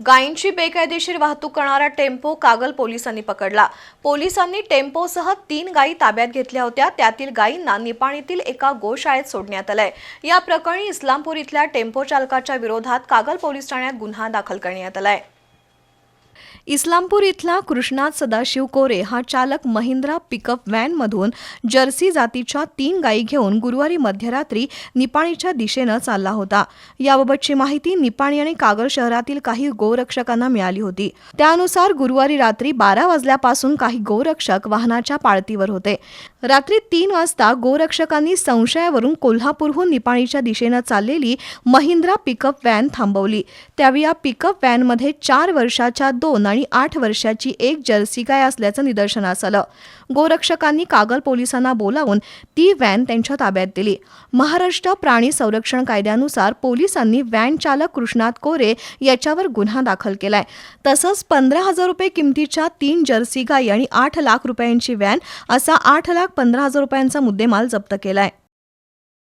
गायींची बेकायदेशीर वाहतूक करणारा टेम्पो कागल पोलिसांनी पकडला. पोलिसांनी टेम्पोसह तीन गायी ताब्यात घेतल्या होत्या. त्यातील गायींना निपाणीतील एका गोशाळेत सोडण्यात आलंय. या प्रकरणी इस्लामपूर इथल्या टेम्पो चालकाच्या विरोधात कागल पोलीस ठाण्यात गुन्हा दाखल करण्यात आलाय. इस्लामपूर इथला कृष्णात सदाशिव कोरे हा चालक महिंद्रा पिकअप व्हॅनमधून जर्सी जातीच्या तीन गायी घेऊन गुरुवारी मध्यरात्री निपाणीच्या दिशेनं चालला होता. याबाबतची माहिती निपाणी आणि कागल शहरातील काही गोरक्षकांना मिळाली होती. त्यानुसार गुरुवारी रात्री बारा वाजल्यापासून काही गोरक्षक वाहनाच्या पाळतीवर होते. रात्री तीन वाजता गोरक्षकांनी संशयावरून कोल्हापूरहून निपाणीच्या दिशेनं चाललेली महिंद्रा पिकअप व्हॅन थांबवली. त्यावेळी या पिकअप व्हॅनमध्ये चार वर्षाच्या दोन आणि आठ वर्षाची एक जर्सी गाय असल्याचं निदर्शनास आलं. गोरक्षकांनी कागल पोलिसांना बोलावून ती व्हॅन त्यांच्या ताब्यात दिली. महाराष्ट्र प्राणी संरक्षण कायद्यानुसार पोलिसांनी व्हॅन चालक कृष्णात कोरे याच्यावर गुन्हा दाखल केलाय. तसंच पंधरा हजार रुपये किमतीच्या तीन जर्सी गायी आणि आठ लाख रुपयांची व्हॅन असा आठ लाख पंधरा हजार रुपयांचा मुद्देमाल जप्त केलाय.